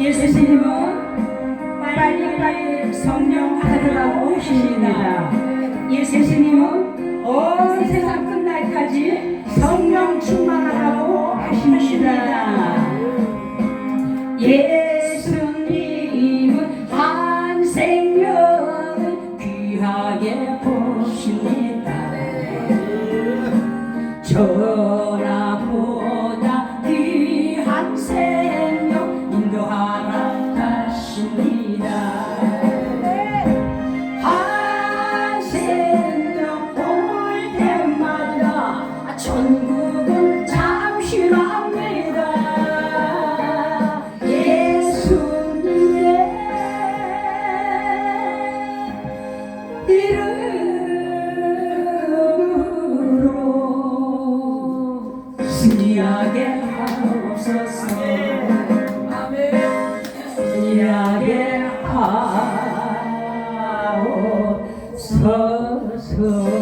예수님은 빨리 빨리 성령 받으라고 오십니다 예수님은 충만하라고 하십니다. 예수님은 한 생명을 귀하게 보십니다. 전 하옵소서 승리하게 하옵소서